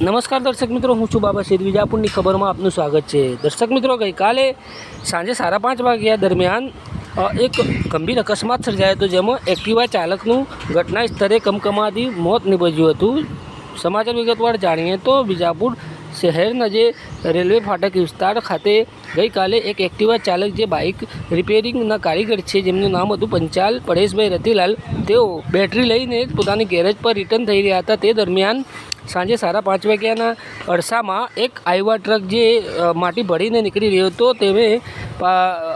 નમસ્કાર દર્શક મિત્રો, હું છું બાબા શેર વિજાપુરની ખબરમાં આપનું સ્વાગત છે. દર્શક મિત્રો, ગઈકાલે સાંજે સાડા પાંચ વાગ્યા દરમિયાન એક ગંભીર અકસ્માત સર્જાયો હતો, જેમાં એક્ટિવા ચાલકનું ઘટના સ્થળે કમકમાથી મોત નીપજ્યું હતું. સમાચાર વિગતવાર જાણીએ તો વિજાપુર શહેરના જે રેલવે ફાટક વિસ્તાર ખાતે ગઈકાલે એક એક્ટિવા ચાલક જે બાઇક રિપેરિંગના કારીગર છે, જેમનું નામ હતું પંચાલ પરેશભાઈ રતિલાલ, તેઓ બેટરી લઈને પોતાની ગેરેજ પર રિટર્ન થઈ રહ્યા હતા. તે દરમિયાન સાંજે સાડા પાંચ વાગ્યાના અરસામાં એક આઈવા ટ્રક જે માટી ભરીને નીકળી રહ્યો હતો તેને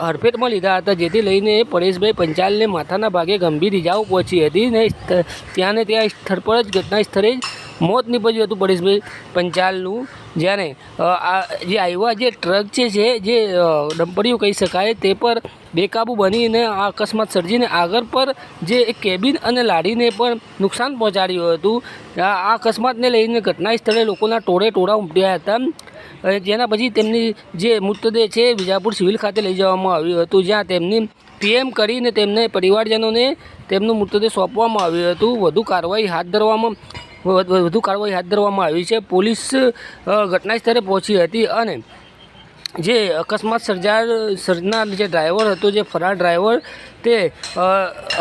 હરફેટમાં લીધા હતા, જેથી લઈને પરેશભાઈ પંચાલને માથાના ભાગે ગંભીર ઇજાઓ પહોંચી હતી ને ત્યાં ને ત્યાં સ્થળ પર જ ઘટના સ્થળે જ મોત નીપજ્યું હતું પરેશભાઈ પંચાલનું. જ્યારે આ જે આવ્યા જે ટ્રક છે જે અ, કહી શકાય તે પર બેકાબુ બનીને આ અકસ્માત સર્જીને આગળ પર જે કેબિન અને લાડીને પણ નુકસાન પહોંચાડ્યું હતું. આ અકસ્માતને લઈને ઘટના સ્થળે લોકોના ટોળે ટોળા ઉમટ્યા હતા. જેના પછી તેમની જે મૃતદેહ છે વિજાપુર સિવિલ ખાતે લઈ જવામાં આવ્યું હતું જ્યાં તેમની પીએમ કરીને તેમને પરિવારજનોને તેમનું મૃતદેહ સોંપવામાં આવ્યું હતું. વધુ કાર્યવાહી હાથ ધરવામાં વધુ કાર્યવાહી હાથ ધરવામાં આવી છે. પોલીસ ઘટના સ્થળે પહોંચી હતી અને જે અકસ્માત સર્જા સર્જનાર જે ડ્રાઈવર હતો, જે ફરાર ડ્રાઈવર તે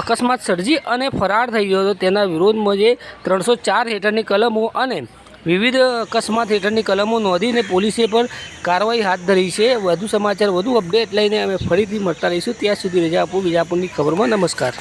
અકસ્માત સર્જી અને ફરાર થઈ ગયો હતો. તેના વિરોધમાં જે ત્રણસો ચાર હેઠળની કલમો અને વિવિધ અકસ્માત હેઠળની કલમો નોંધીને પોલીસે પર કાર્યવાહી હાથ ધરી છે. વધુ સમાચાર, વધુ અપડેટ લઈને અમે ફરીથી મળતા રહીશું. ત્યાં સુધી રજા આપું. બીજાપુરની ખબરમાં નમસ્કાર.